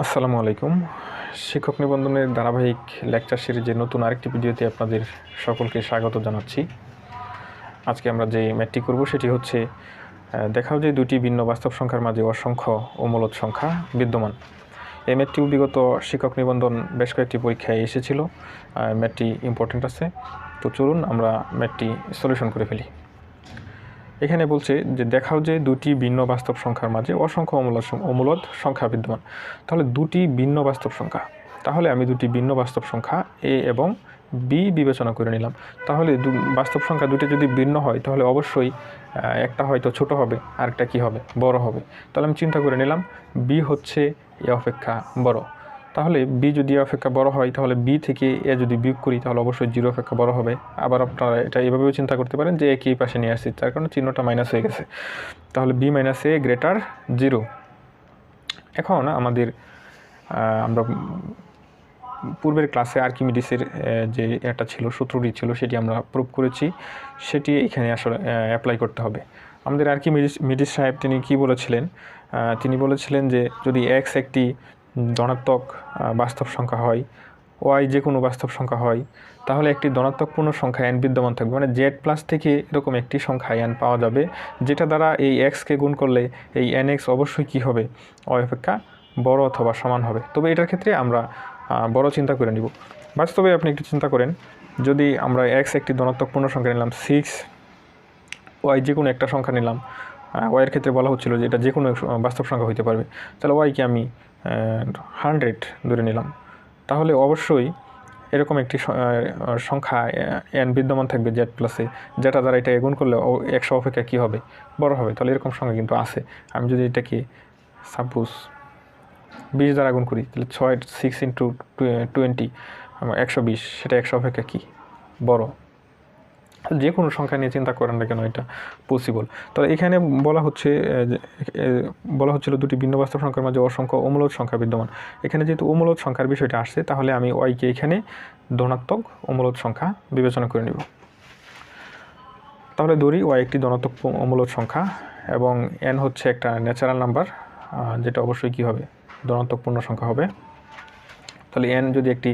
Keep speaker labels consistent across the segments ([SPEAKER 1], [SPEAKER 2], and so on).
[SPEAKER 1] আসসালামু আলাইকুম। শিক্ষক নিবন্ধনের ধারাবাহিক লেকচার সিরিজের নতুন আরেকটি ভিডিওতে আপনাদের সকলকে স্বাগত জানাচ্ছি। আজকে আমরা যে ম্যাটটি করব সেটি হচ্ছে দেখাও যে দুটি ভিন্ন বাস্তব সংখ্যার মাঝে অসংখ্য ও মূলদ সংখ্যা বিদ্যমান। এই ম্যাটটিও বিগত শিক্ষক নিবন্ধন বেশ কয়েকটি পরীক্ষায় এসেছিল ম্যাটটি ইম্পর্টেন্ট আছে। তো চলুন আমরা ম্যাটটি সলিউশন করে ফেলি। এখানে বলছে যে দেখাও যে দুটি ভিন্ন বাস্তব সংখ্যার মাঝে অসংখ্য অমূলদ সং- অমূলদ সংখ্যা বিদ্যমান। তাহলে দুটি ভিন্ন বাস্তব সংখ্যা। তাহলে আমি দুটি ভিন্ন বাস্তব সংখ্যা এ এবং বি বিবেচনা করে নিলাম। তাহলে বাস্তব সংখ্যা দুটি যদি ভিন্ন হয়, তাহলে অবশ্যই একটা হয়তো ছোট হবে, আরেকটা কি হবে? বড় হবে। তাহলে আমি চিন্তা করে নিলাম বি হচ্ছে এ অপেক্ষা বড়। তাহলে বি যদি অপেক্ষা বড় হয়, তাহলে বি থেকে এ যদি বিয়োগ করি, তাহলে অবশ্যই জিরো অপেক্ষা বড় হবে। আবার আপনারা এটা এভাবেও চিন্তা করতে পারেন যে একই পাশে নিয়ে আসছি, তার কারণে চিহ্নটা মাইনাস হয়ে গেছে। তাহলে B minus A greater zero এখন আমাদের আমরা পূর্বের ক্লাসে আর্কিমিডিসের যে একটা ছিল, সূত্রটি ছিল, সেটি আমরা প্রুভ করেছি। সেটি এখানে আসলে অ্যাপ্লাই করতে হবে। আমাদের আর্কিমিডিস মিডিস সাহেব তিনি কি বলেছিলেন? তিনি বলেছিলেন যে যদি এক্স একটি ধনাত্মক বাস্তব সংখ্যা হয় ওয়াই যে কোনো বাস্তব সংখ্যা হয়, তাহলে একটি ধনাত্মক পূর্ণ সংখ্যা এন বিদ্যমান থাকবে। মানে জেড প্লাস থেকে এরকম একটি সংখ্যা এন পাওয়া যাবে, যেটা দ্বারা এই এক্সকে গুণ করলে এই এন এক্স অবশ্যই কী হবে? ওয়াই অপেক্ষা বড় অথবা সমান হবে। তবে এটার ক্ষেত্রে আমরা বড় চিন্তা করে নিব। বাস্তবে আপনি একটু চিন্তা করেন, যদি আমরা এক্স একটি ধনাত্মক পূর্ণ সংখ্যা নিলাম সিক্স ওয়াই যে কোনো একটা সংখ্যা নিলাম ওয়াইয়ের ক্ষেত্রে বলা হচ্ছিল যে এটা যে কোনো বাস্তব সংখ্যা হতে পারবে। তাহলে ওয়াইকে আমি হান্ড্রেড ধরে নিলাম। তাহলে অবশ্যই এরকম একটি সংখ্যা এন বিদ্যমান থাকবে জেড প্লাসে যেটা দ্বারা এটা গুণ করলে একশো অপেক্ষা কী হবে? বড় হবে। তাহলে এরকম সংখ্যা কিন্তু আছে। আমি যদি এটাকে সাপোজ বিশ দ্বারা গুণ করি, তাহলে ছয় সিক্স ইন্টু টোয়েন্টি একশো বিশ, সেটা একশো অপেক্ষা কী? বড়। যে কোনো সংখ্যা নিয়ে চিন্তা করেন না কেন, এটা পসিবল তবে এখানে বলা হচ্ছে বলা হচ্ছিল দুটি ভিন্ন বাস্তব সংখ্যার মাঝে অসংখ্য অমূলদ সংখ্যা বিদ্যমান। এখানে যেহেতু অমূলদ সংখ্যার বিষয়টা আসছে, তাহলে আমি ওয়াইকে এখানে ধনাত্মক অমূলদ সংখ্যা বিবেচনা করে নেব। তাহলে ধরি ওয়াই একটি ধনাত্মক অমূলদ সংখ্যা এবং এন হচ্ছে একটা ন্যাচারাল নাম্বার যেটা অবশ্যই কী হবে? ধনাত্মক পূর্ণ সংখ্যা হবে। তাহলে এন যদি একটি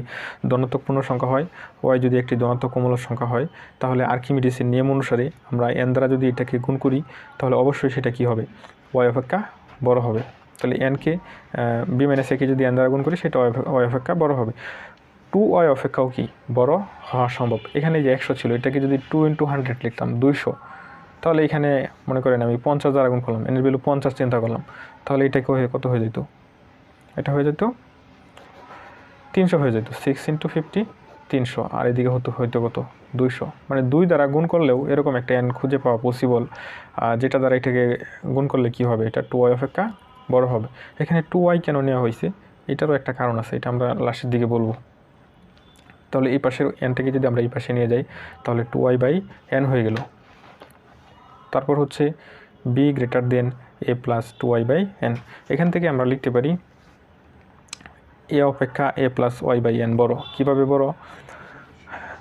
[SPEAKER 1] ধনাত্মক পূর্ণ সংখ্যা হয়, ওয়াই যদি একটি ধনাত্মক অমূলক সংখ্যা হয়, তাহলে আর্কিমিডিসের নিয়ম অনুসারে আমরা এন দ্বারা যদি এটাকে গুণ করি, তাহলে অবশ্যই সেটা কি হবে? ওয়াই অপেক্ষা বড় হবে। তাহলে এনকে বি মাইনাস একে যদি এন দ্বারা গুণ করি, সেটা ওয়াই অপেক্ষা বড় হবে। টু ওয়াই অপেক্ষাও কি বড় হওয়া সম্ভব? এখানে যে একশো ছিল, এটাকে যদি টু ইন্টু হান্ড্রেড লিখতাম, দুইশো, তাহলে এখানে মনে করেন আমি পঞ্চাশ দ্বারা গুণ করলাম, এনের ভ্যালু পঞ্চাশ চিন্তা করলাম, তাহলে এটাকে হয়ে কত হয়ে যেত? এটা হয়ে যেত তিনশো হয়ে যেত সিক্স ইন্টু ফিফটি তিনশো, আর এদিকে হতো, হয়তো কত? দুইশো। মানে দুই দ্বারা গুণ করলেও এরকম একটা এন খুঁজে পাওয়া পসিবল যেটা দ্বারা এটাকে গুণ করলে কি হবে? এটা টু ওয়াই অপেক্ষা বড় হবে। এখানে টু ওয়াই কেন নেওয়া হয়েছে? এটারও একটা কারণ আছে, এটা আমরা লাস্টের দিকে বলব। তাহলে এই পাশের এনটাকে যদি আমরা এই পাশে নিয়ে যাই, তাহলে টু ওয়াই বাই এন হয়ে গেল। তারপর হচ্ছে B greater than A plus two Y by N এখান থেকে আমরা লিখতে পারি এ অপেক্ষা A plus Y by N বড়। কীভাবে বড়?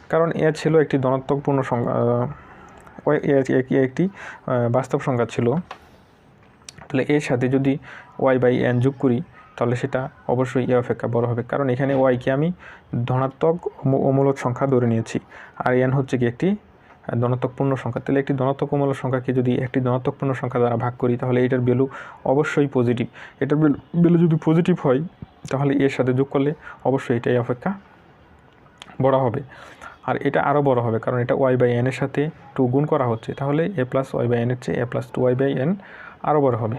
[SPEAKER 1] কারণ এ ছিল একটি ধনাত্মকপূর্ণ সংখ্যা একটি বাস্তব সংখ্যা ছিল। তাহলে এর সাথে যদি ওয়াই বাই এন যোগ করি, তাহলে সেটা অবশ্যই এ অপেক্ষা বড় হবে। কারণ এখানে ওয়াইকে আমি ধনাত্মক অমূ- অমূলক সংখ্যা ধরে নিয়েছি। আর এন হচ্ছে কি একটি ধনাত্মকপূর্ণ সংখ্যা। তাহলে একটি ধনাত্মক অমূলক সংখ্যাকে যদি একটি ধনাত্মকপূর্ণ সংখ্যা দ্বারা ভাগ করি, তাহলে এটার ভ্যালু অবশ্যই পজিটিভ এটার ভ্যালু যদি পজিটিভ হয় তাহলে এর সাথে যোগ করলে অবশ্যই এটাই অপেক্ষা বড় হবে। আর এটা আরও বড় হবে, কারণ এটা ওয়াই বাই এনের সাথে টু গুণ করা হচ্ছে। তাহলে এ প্লাস ওয়াই বাই এনের চেয়ে A plus two Y by N আরও বড় হবে।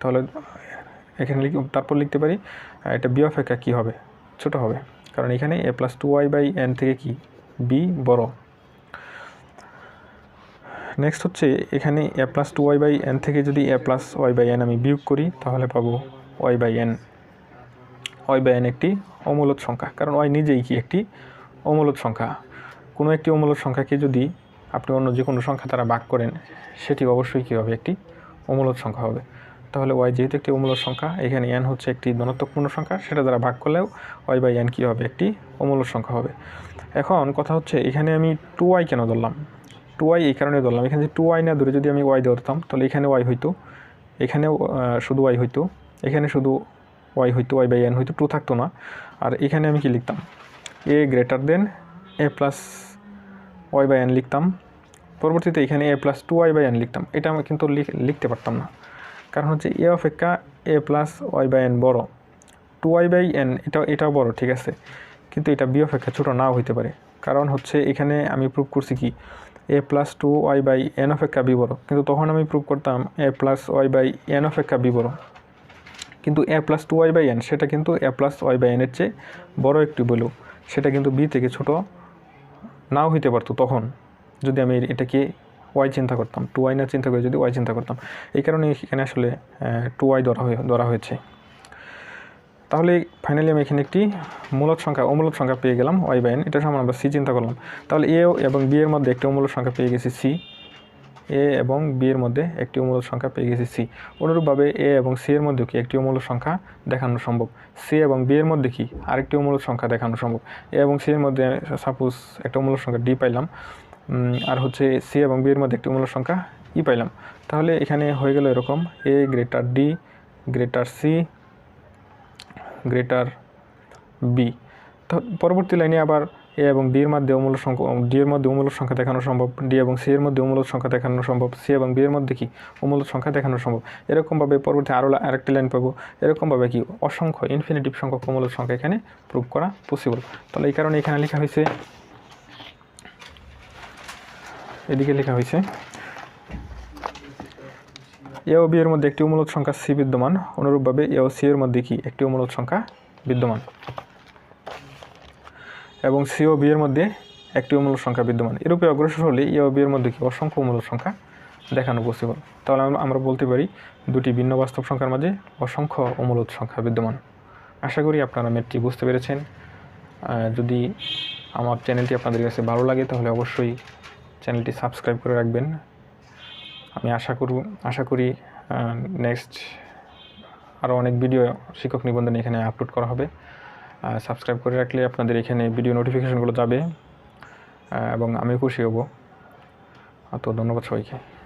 [SPEAKER 1] তাহলে এখানে লিখ, তারপর লিখতে পারি এটা বি অপেক্ষা কী হবে? ছোট হবে। কারণ এখানে A plus two Y by N থেকে কি? বি বড়। নেক্সট হচ্ছে এখানে A plus two Y by N থেকে যদি A plus Y by N আমি বিয়োগ করি, তাহলে পাবো Y by N by N একটি অমূলত সংখ্যা। কারণ ওয়াই নিজেই কি একটি অমূলত সংখ্যা? কোনো একটি অমূলদ সংখ্যাকে যদি আপনি অন্য যে কোনো সংখ্যা দ্বারা ভাগ করেন, সেটি অবশ্যই কী হবে? একটি অমূলত সংখ্যা হবে। তাহলে ওয়াই যেহেতু একটি অমূলদ সংখ্যা, এখানে এন হচ্ছে একটি ধনাত্মক পূর্ণ সংখ্যা, সেটা দ্বারা ভাগ করলেও ওয়াই বাই এন কী হবে? একটি অমূলদ সংখ্যা হবে। এখন কথা হচ্ছে, এখানে আমি টু ওয়াই কেন ধরলাম? টু ওয়াই এই কারণে ধরলাম। এখানে যে টু ওয়াই না ধরে যদি আমি ওয়াই ধরতাম, তাহলে এখানে ওয়াই হইতো, এখানেও শুধু ওয়াই হইতো, এখানে শুধু ওয়াই হয়তো ওয়াই বাই এন হয়তো টু থাকতো না। আর এখানে আমি কি লিখতাম? A greater than A plus Y by N লিখতাম। পরবর্তীতে এখানে A plus two Y by N লিখতাম। এটা আমি কিন্তু লিখ- লিখতে পারতাম না। কারণ হচ্ছে এ অপেক্ষা A plus Y by N বড়। টু ওয়াই বাই এন এটা এটাও বড়, ঠিক আছে। কিন্তু এটা বি অপেক্ষা ছোটো নাও হইতে পারে। কারণ হচ্ছে এখানে আমি প্রুভ করছি কি? A plus two Y by N অপেক্ষা বি বড়। কিন্তু তখন আমি প্রুভ করতাম A plus Y by N অপেক্ষা বি বড়। কিন্তু A plus two Y by N সেটা কিন্তু এ প্লাস ওয়াই বাই এনের চেয়ে বড় একটি বলু সেটা কিন্তু বি থেকে ছোট নাও হইতে পারতো তখন, যদি আমি এটাকে ওয়াই চিন্তা করতাম টু ওয়াই না চিন্তা করে যদি ওয়াই চিন্তা করতাম। এই কারণে এখানে আসলে টু ওয়াই ধরা হয়ে, ধরা হয়েছে। তাহলে ফাইনালি আমি এখানে একটি মূলক সংখ্যা অমূলত সংখ্যা পেয়ে গেলাম ওয়াই বাই এন এটা সমান আমরা সি চিন্তা করলাম। তাহলে এ এবং বি এর মধ্যে একটি অমূলক সংখ্যা পেয়ে গেছি সি এ এবং বি এর মধ্যে একটি অমূলত সংখ্যা পেয়ে গেছি সি। অনুরূপভাবে এ এবং সি এর মধ্যে কি একটি অমূলত সংখ্যা দেখানো সম্ভব? সি এবং বি এর মধ্যে কি আরেকটি অমূলত সংখ্যা দেখানো সম্ভব? এ এবং সি এর মধ্যে সাপোজ একটা অমূলত সংখ্যা ডি পাইলাম আর হচ্ছে সি এবং বি এর মধ্যে একটি অমূলত সংখ্যা ই পাইলাম। তাহলে এখানে হয়ে গেল এরকম A greater D, greater C, greater B. তো পরবর্তী লাইনে আবার এ এবং ডি এর মধ্যে অমূল্য সংখ্যা ডি এর মধ্যে অমূল্য সংখ্যা দেখানো সম্ভব, ডি এবং সি এর মধ্যে অমূল্য সংখ্যা দেখানো সম্ভব, সি এবং বি এর মধ্যে কি অমূল্য সংখ্যা দেখানো সম্ভব? এরকমভাবে পরবর্তী আরও আরেকটি লাইন পাবো। এরকমভাবে কি অসংখ্য ইনফিনিটিভ সংখ্যক অমূল্য সংখ্যা এখানে প্রুভ করা পসিবল তাহলে এই কারণে এখানে লেখা হয়েছে, এদিকে লেখা হয়েছে, এ ও বি এর মধ্যে একটি অমূলত সংখ্যা সি বিদ্যমান, অনুরূপভাবে এ ও সি এর মধ্যে কি একটি অমূলত সংখ্যা বিদ্যমান? এবং সি ও বি এর মধ্যে একটি অমূলত সংখ্যা বিদ্যমান। এরূপে অগ্রসর হলে এ ও বি এর মধ্যে কি অসংখ্য অমূলত সংখ্যা দেখানো পসিবল তাহলে আমরা- বলতে পারি দুটি ভিন্ন বাস্তব সংখ্যার মাঝে অসংখ্য অমূলত সংখ্যা বিদ্যমান। আশা করি আপনারা ম্যাথটি বুঝতে পেরেছেন। যদি আমার চ্যানেলটি আপনাদের কাছে ভালো লাগে, তাহলে অবশ্যই চ্যানেলটি সাবস্ক্রাইব করে রাখবেন। আমি আশা করব আশা করি নেক্সট আরও অনেক ভিডিও শিক্ষক নিবন্ধন এখানে আপলোড করা হবে। সাবস্ক্রাইব করে রাখলে আপনাদের এখানে ভিডিও নোটিফিকেশানগুলো যাবে এবং আমি খুশি হব। তো ধন্যবাদ সবাইকে।